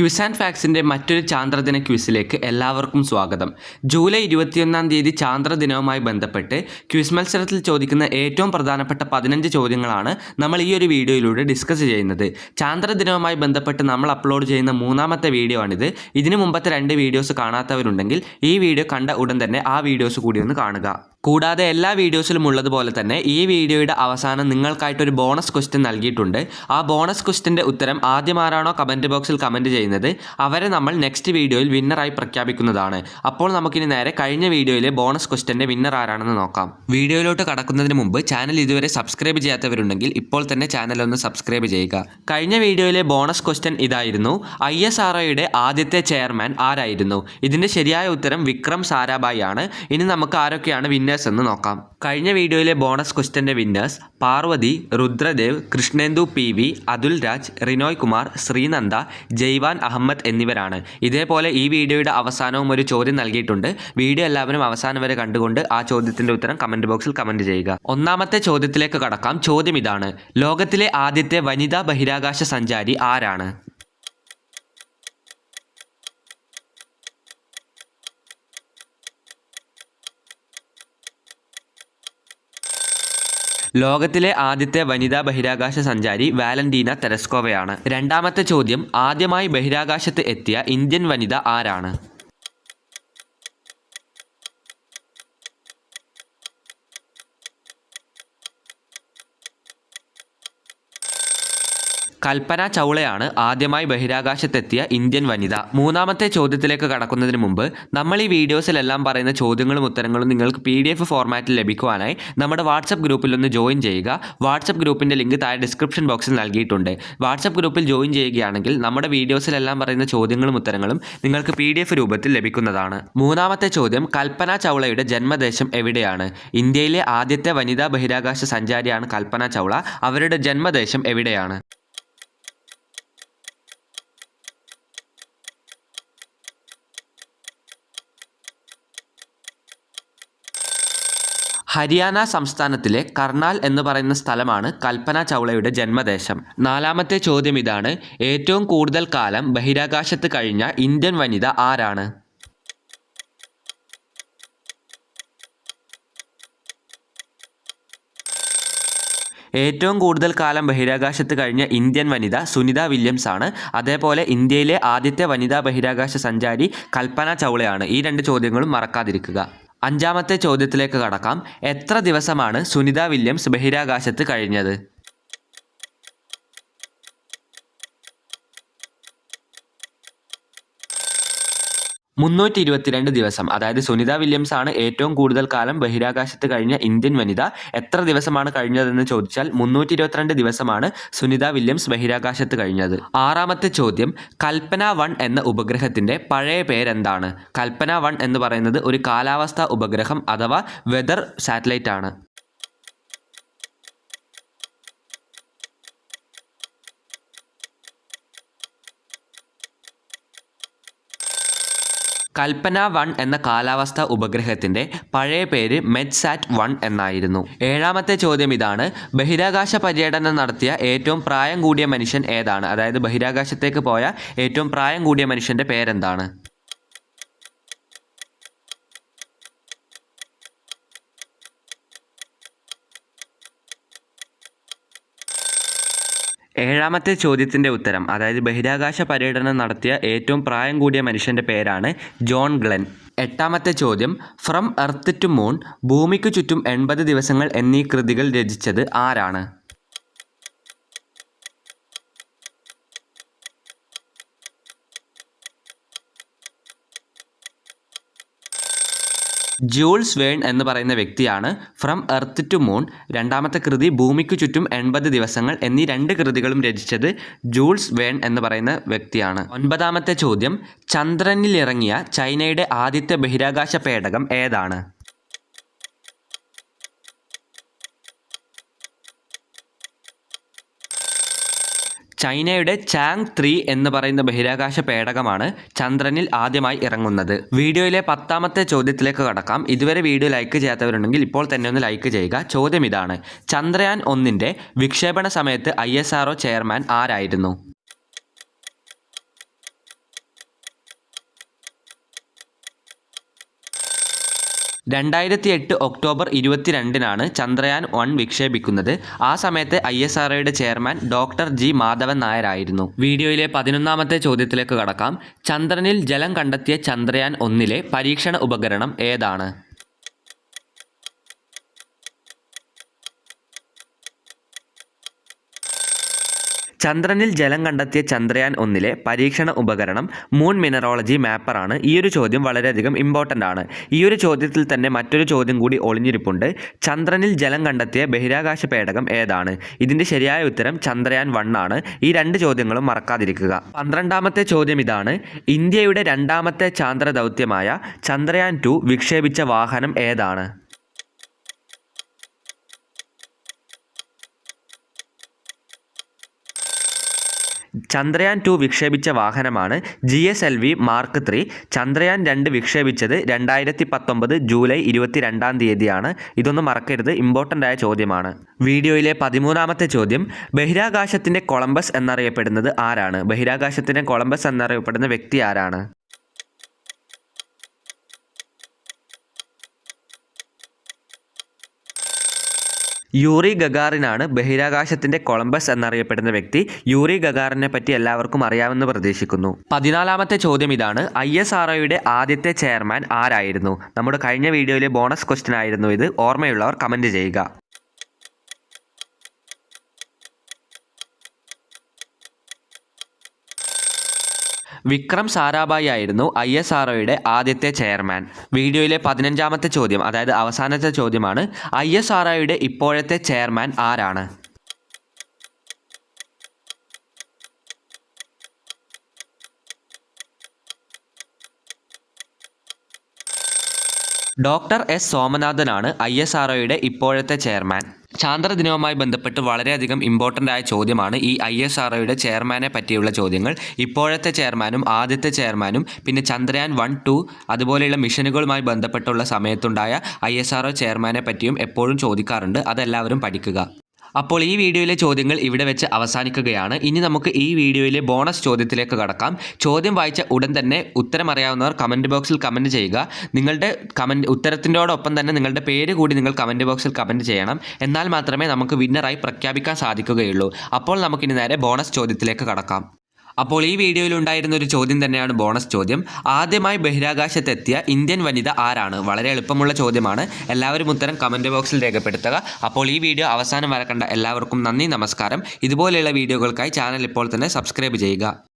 Quiz and ഫാക്സിന്റെ മറ്റൊരു ചാന്ദ്രദിന ക്വിസിലേക്ക് എല്ലാവർക്കും സ്വാഗതം. ജൂലൈ ഇരുപത്തിയൊന്നാം തീയതി ചാന്ദ്രദിനവുമായി ബന്ധപ്പെട്ട് ക്വിസ് മത്സരത്തിൽ ചോദിക്കുന്ന ഏറ്റവും പ്രധാനപ്പെട്ട പതിനഞ്ച് ചോദ്യങ്ങളാണ് നമ്മൾ ഈ ഒരു വീഡിയോയിലൂടെ ഡിസ്കസ് ചെയ്യുന്നത്. ചാന്ദ്രദിനവുമായി ബന്ധപ്പെട്ട് നമ്മൾ അപ്ലോഡ് ചെയ്യുന്ന മൂന്നാമത്തെ വീഡിയോ ആണിത്. ഇതിനു മുമ്പത്തെ രണ്ട് വീഡിയോസ് കാണാത്തവരുണ്ടെങ്കിൽ ഈ വീഡിയോ കണ്ട ഉടൻ തന്നെ ആ വീഡിയോസ് കൂടി ഒന്ന് കാണുക. കൂടാതെ എല്ലാ വീഡിയോസിലും ഉള്ളതുപോലെ തന്നെ ഈ വീഡിയോയുടെ അവസാനം നിങ്ങൾക്കായിട്ടൊരു ബോണസ് ക്വസ്റ്റ്യൻ നൽകിയിട്ടുണ്ട്. ആ ബോണസ് ക്വസ്റ്റ്യന്റെ ഉത്തരം ആദ്യം ആരാണോ കമന്റ് ബോക്സിൽ കമന്റ് ചെയ്യുന്നത് അവരെ നമ്മൾ നെക്സ്റ്റ് വീഡിയോയിൽ വിന്നറായി പ്രഖ്യാപിക്കുന്നതാണ്. അപ്പോൾ നമുക്കിനി നേരെ കഴിഞ്ഞ വീഡിയോയിലെ ബോണസ് ക്വസ്റ്റ്യന്റെ വിന്നർ ആരാണെന്ന് നോക്കാം. വീഡിയോയിലോട്ട് കടക്കുന്നതിന് മുമ്പ് ചാനൽ ഇതുവരെ സബ്സ്ക്രൈബ് ചെയ്യാത്തവരുണ്ടെങ്കിൽ ഇപ്പോൾ തന്നെ ചാനൽ ഒന്ന് സബ്സ്ക്രൈബ് ചെയ്യുക. കഴിഞ്ഞ വീഡിയോയിലെ ബോണസ് ക്വസ്റ്റ്യൻ ഇതായിരുന്നു ഐ എസ് ആർ ആദ്യത്തെ ചെയർമാൻ ആരായിരുന്നു? ഇതിന്റെ ശരിയായ ഉത്തരം വിക്രം സാരാഭായി ആണ്. ഇനി നമുക്ക് ആരൊക്കെയാണ് വിന്നേഴ്സ് എന്ന് നോക്കാം. കഴിഞ്ഞ വീഡിയോയിലെ bonus ക്വസ്റ്റ്യന്റെ winners Parvathy Rudradev Krishnendu P V Athul Raj Rinoy Kumar Sreenanda Jaywan Ahammed എന്നിവരാണ്. ഇതേപോലെ ഈ വീഡിയോയുടെ അവസാനവും ഒരു ചോദ്യം നൽകിയിട്ടുണ്ട്. വീഡിയോ എല്ലാവരും അവസാനം വരെ കണ്ടുകൊണ്ട് ആ ചോദ്യത്തിന്റെ ഉത്തരം കമന്റ് ബോക്സിൽ കമന്റ് ചെയ്യുക. ഒന്നാമത്തെ ചോദ്യത്തിലേക്ക് കടക്കാം. ചോദ്യം ഇതാണ്. ലോകത്തിലെ ആദ്യത്തെ വനിതാ ബഹിരാകാശ സഞ്ചാരി ആരാണ്? ലോകത്തിലെ ആദ്യത്തെ വനിതാ ബഹിരാകാശ സഞ്ചാരി വാലന്റീന തെരസ്കോവയാണ്. രണ്ടാമത്തെ ചോദ്യം ആദ്യമായി ബഹിരാകാശത്ത് എത്തിയ ഇന്ത്യൻ വനിത ആരാണ്? കൽപ്പന ചൗളയാണ് ആദ്യമായി ബഹിരാകാശത്തെത്തിയ ഇന്ത്യൻ വനിത. മൂന്നാമത്തെ ചോദ്യത്തിലേക്ക് കടക്കുന്നതിന് മുമ്പ് നമ്മൾ ഈ വീഡിയോസിലെല്ലാം പറയുന്ന ചോദ്യങ്ങളും ഉത്തരങ്ങളും നിങ്ങൾക്ക് പി ഡി എഫ് ഫോർമാറ്റിൽ ലഭിക്കുവാനായി നമ്മുടെ വാട്സപ്പ് ഗ്രൂപ്പിൽ ഒന്ന് ജോയിൻ ചെയ്യുക. വാട്സപ്പ് ഗ്രൂപ്പിന്റെ ലിങ്ക് താഴെ ഡിസ്ക്രിപ്ഷൻ ബോക്സിൽ നൽകിയിട്ടുണ്ട്. വാട്സപ്പ് ഗ്രൂപ്പിൽ ജോയിൻ ചെയ്യുകയാണെങ്കിൽ നമ്മുടെ വീഡിയോസിലെല്ലാം പറയുന്ന ചോദ്യങ്ങളും ഉത്തരങ്ങളും നിങ്ങൾക്ക് പി രൂപത്തിൽ ലഭിക്കുന്നതാണ്. മൂന്നാമത്തെ ചോദ്യം കൽപ്പന ചൗളയുടെ ജന്മദേശം എവിടെയാണ്? ഇന്ത്യയിലെ ആദ്യത്തെ വനിതാ ബഹിരാകാശ സഞ്ചാരിയാണ് കൽപ്പന ചൗള. അവരുടെ ജന്മദേശം എവിടെയാണ്? ഹരിയാന സംസ്ഥാനത്തിലെ കർണാൽ എന്ന് പറയുന്ന സ്ഥലമാണ് കൽപ്പന ചൗളയുടെ ജന്മദേശം. നാലാമത്തെ ചോദ്യം ഇതാണ് ഏറ്റവും കൂടുതൽ കാലം ബഹിരാകാശത്ത് കഴിഞ്ഞ ഇന്ത്യൻ വനിത ആരാണ്? ഏറ്റവും കൂടുതൽ കാലം ബഹിരാകാശത്ത് കഴിഞ്ഞ ഇന്ത്യൻ വനിത സുനിത വില്യംസ് ആണ് അതേപോലെ ഇന്ത്യയിലെ ആദ്യത്തെ വനിതാ ബഹിരാകാശ സഞ്ചാരി കൽപ്പന ചൗളയാണ്. ഈ രണ്ട് ചോദ്യങ്ങളും മറക്കാതിരിക്കുക. അഞ്ചാമത്തെ ചോദ്യത്തിലേക്ക് കടക്കാം. എത്ര ദിവസമാണ് സുനിത വില്യംസ് ബഹിരാകാശത്ത് കഴിഞ്ഞത്? മുന്നൂറ്റി ഇരുപത്തിരണ്ട് ദിവസം. അതായത് സുനിത വില്യംസ് ആണ് ഏറ്റവും കൂടുതൽ കാലം ബഹിരാകാശത്ത് കഴിഞ്ഞ ഇന്ത്യൻ വനിത. എത്ര ദിവസമാണ് കഴിഞ്ഞതെന്ന് ചോദിച്ചാൽ മുന്നൂറ്റി ഇരുപത്തിരണ്ട് ദിവസമാണ് സുനിത വില്യംസ് ബഹിരാകാശത്ത് കഴിഞ്ഞത്. ആറാമത്തെ ചോദ്യം കൽപ്പന വൺ എന്ന ഉപഗ്രഹത്തിന്റെ പഴയ പേരെന്താണ്? കൽപ്പന വൺ എന്ന് പറയുന്നത് ഒരു കാലാവസ്ഥ ഉപഗ്രഹം അഥവാ വെതർ സാറ്റലൈറ്റ് ആണ് കൽപ്പന വൺ എന്ന കാലാവസ്ഥ ഉപഗ്രഹത്തിന്റെ പഴയ പേര് മെഡ്സാറ്റ് വൺ എന്നായിരുന്നു. ഏഴാമത്തെ ചോദ്യം ഇതാണ് ബഹിരാകാശ പര്യടനം നടത്തിയ ഏറ്റവും പ്രായം കൂടിയ മനുഷ്യൻ ഏതാണ്? അതായത് ബഹിരാകാശത്തേക്ക് പോയ ഏറ്റവും പ്രായം കൂടിയ മനുഷ്യന്റെ പേരെന്താണ്? ഏഴാമത്തെ ചോദ്യത്തിന്റെ ഉത്തരം അതായത് ബഹിരാകാശ പര്യടനം നടത്തിയ ഏറ്റവും പ്രായം കൂടിയ മനുഷ്യന്റെ പേരാണ് ജോൺ ഗ്ലെൻ. എട്ടാമത്തെ ചോദ്യം ഫ്രം എർത്ത് ടു മൂൺ ഭൂമിക്ക് ചുറ്റും എൺപത് ദിവസങ്ങൾ എന്നീ കൃതികൾ രചിച്ചത് ആരാണ്? ജൂൾസ് വേൺ എന്ന് പറയുന്ന വ്യക്തിയാണ് ഫ്രം എർത്ത് ടു മൂൺ. രണ്ടാമത്തെ കൃതി ഭൂമിക്ക് ചുറ്റും എൺപത് ദിവസങ്ങൾ എന്നീ രണ്ട് കൃതികളും രചിച്ചത് ജൂൾസ് വേൺ എന്ന് പറയുന്ന വ്യക്തിയാണ്. ഒൻപതാമത്തെ ചോദ്യം ചന്ദ്രനിലിറങ്ങിയ ചൈനയുടെ ആദ്യത്തെ ബഹിരാകാശ പേടകം ഏതാണ്? ചൈനയുടെ ചാങ് ത്രീ എന്ന് പറയുന്ന ബഹിരാകാശ പേടകമാണ് ചന്ദ്രനിൽ ആദ്യമായി ഇറങ്ങുന്നത്. വീഡിയോയിലെ പത്താമത്തെ ചോദ്യത്തിലേക്ക് കടക്കാം. ഇതുവരെ വീഡിയോ ലൈക്ക് ചെയ്യാത്തവരുണ്ടെങ്കിൽ ഇപ്പോൾ തന്നെ ഒന്ന് ലൈക്ക് ചെയ്യുക. ചോദ്യം ഇതാണ്. ചന്ദ്രയാൻ ഒന്നിന്റെ വിക്ഷേപണ സമയത്ത് ഐ ചെയർമാൻ ആരായിരുന്നു? രണ്ടായിരത്തി എട്ട് ഒക്ടോബർ ഇരുപത്തിരണ്ടിനാണ് ചന്ദ്രയാൻ വൺ വിക്ഷേപിക്കുന്നത്. ആ സമയത്ത് ഐ എസ് ആർഒയുടെ ചെയർമാൻ ഡോക്ടർ ജി മാധവൻ നായരായിരുന്നു വീഡിയോയിലെ പതിനൊന്നാമത്തെ ചോദ്യത്തിലേക്ക് കടക്കാം. ചന്ദ്രനിൽ ജലം കണ്ടെത്തിയ ചന്ദ്രയാൻ ഒന്നിലെ പരീക്ഷണ ഉപകരണം ഏതാണ്? ചന്ദ്രനിൽ ജലം കണ്ടെത്തിയ ചന്ദ്രയാൻ ഒന്നിലെ പരീക്ഷണ ഉപകരണം മൂൺ മിനറോളജി മാപ്പറാണ് ഈ ഒരു ചോദ്യം വളരെയധികം ഇമ്പോർട്ടന്റ് ആണ്. ഈ ഒരു ചോദ്യത്തിൽ തന്നെ മറ്റൊരു ചോദ്യം കൂടി ഒളിഞ്ഞിരിപ്പുണ്ട്. ചന്ദ്രനിൽ ജലം കണ്ടെത്തിയ ബഹിരാകാശ പേടകം ഏതാണ്? ഇതിന്റെ ശരിയായ ഉത്തരം ചന്ദ്രയാൻ വൺ ആണ്. ഈ രണ്ട് ചോദ്യങ്ങളും മറക്കാതിരിക്കുക. പന്ത്രണ്ടാമത്തെ ചോദ്യം ഇതാണ്. ഇന്ത്യയുടെ രണ്ടാമത്തെ ചാന്ദ്ര ദൗത്യമായ ചന്ദ്രയാൻ ടു വിക്ഷേപിച്ച വാഹനം ഏതാണ്? ചന്ദ്രയാൻ ടു വിക്ഷേപിച്ച വാഹനമാണ് G S L V mark three Chandrayaan രണ്ട് വിക്ഷേപിച്ചത് രണ്ടായിരത്തി പത്തൊമ്പത് ജൂലൈ ഇരുപത്തി രണ്ടാം തീയതിയാണ്. ഇതൊന്നും മറക്കരുത് ഇമ്പോർട്ടന്റ് ആയ ചോദ്യമാണ്. വീഡിയോയിലെ പതിമൂന്നാമത്തെ ചോദ്യം ബഹിരാകാശത്തിന്റെ കൊളംബസ് എന്നറിയപ്പെടുന്നത് ആരാണ്? ബഹിരാകാശത്തിന്റെ കൊളംബസ് എന്നറിയപ്പെടുന്ന വ്യക്തി ആരാണ്? യൂറി ഗഗാറിനാണ് ബഹിരാകാശത്തിന്റെ കൊളംബസ് എന്നറിയപ്പെടുന്ന വ്യക്തി. യൂറി ഗഗാറിനെ പറ്റി എല്ലാവർക്കും അറിയാമെന്ന് പ്രതീക്ഷിക്കുന്നു. പതിനാലാമത്തെ ചോദ്യം ഇതാണ്. ഐ എസ് ആർഒയുടെ ആദ്യത്തെ ചെയർമാൻ ആരായിരുന്നു? നമ്മുടെ കഴിഞ്ഞ വീഡിയോയിലെ ബോണസ് ക്വസ്റ്റ്യൻ ആയിരുന്നു ഇത്. ഓർമ്മയുള്ളവർ കമന്റ് ചെയ്യുക. വിക്രം സാരാഭായി ആയിരുന്നു ഐ എസ് ആർ ഒയുടെ ആദ്യത്തെ ചെയർമാൻ. വീഡിയോയിലെ പതിനഞ്ചാമത്തെ ചോദ്യം അതായത് അവസാനത്തെ ചോദ്യമാണ് ഐ എസ് ആർ ഒയുടെ ഇപ്പോഴത്തെ ചെയർമാൻ ആരാണ്? ഡോക്ടർ എസ് സോമനാഥനാണ് ഐ എസ് ആർ ഒയുടെ ഇപ്പോഴത്തെ ചെയർമാൻ. ചാന്ദ്രദിനവുമായി ബന്ധപ്പെട്ട് വളരെയധികം ഇമ്പോർട്ടന്റ് ആയ ചോദ്യമാണ് ഈ ഐ എസ് ആർ ഒയുടെ ചെയർമാനെ പറ്റിയുള്ള ചോദ്യങ്ങൾ. ഇപ്പോഴത്തെ ചെയർമാനും ആദ്യത്തെ ചെയർമാനും പിന്നെ ചന്ദ്രയാൻ വൺ ടു അതുപോലെയുള്ള മിഷനുകളുമായി ബന്ധപ്പെട്ടുള്ള സമയത്തുണ്ടായ ഐ എസ് ആർ ഒ ചെയർമാനെ പറ്റിയും എപ്പോഴും ചോദിക്കാറുണ്ട്. അതെല്ലാവരും പഠിക്കുക. അപ്പോൾ ഈ വീഡിയോയിലെ ചോദ്യങ്ങൾ ഇവിടെ വെച്ച് അവസാനിക്കുകയാണ്. ഇനി നമുക്ക് ഈ വീഡിയോയിലെ ബോണസ് ചോദ്യത്തിലേക്ക് കടക്കാം. ചോദ്യം വായിച്ച ഉടൻ തന്നെ ഉത്തരം അറിയാവുന്നവർ കമന്റ് ബോക്സിൽ കമന്റ് ചെയ്യുക. നിങ്ങളുടെ കമന്റ് ഉത്തരത്തിന്റെയോടൊപ്പം തന്നെ നിങ്ങളുടെ പേര് കൂടി നിങ്ങൾ കമന്റ് ബോക്സിൽ കമന്റ് ചെയ്യണം. എന്നാൽ മാത്രമേ നമുക്ക് വിന്നറായി പ്രഖ്യാപിക്കാൻ സാധിക്കുകയുള്ളൂ. അപ്പോൾ നമുക്കിനി നേരെ ബോണസ് ചോദ്യത്തിലേക്ക് കടക്കാം. അപ്പോൾ ഈ വീഡിയോയിൽ ഉണ്ടായിരുന്ന ഒരു ചോദ്യം തന്നെയാണ് ബോണസ് ചോദ്യം. ആദ്യമായി ബഹിരാകാശത്തെത്തിയ ഇന്ത്യൻ വനിത ആരാണ്? വളരെ എളുപ്പമുള്ള ചോദ്യമാണ്. എല്ലാവരും ഉത്തരം കമന്റ് ബോക്സിൽ രേഖപ്പെടുത്തുക. അപ്പോൾ ഈ വീഡിയോ അവസാനം വരെ കണ്ട എല്ലാവർക്കും നന്ദി നമസ്കാരം. ഇതുപോലെയുള്ള വീഡിയോകൾക്കായി ചാനൽ ഇപ്പോൾ തന്നെ സബ്സ്ക്രൈബ് ചെയ്യുക.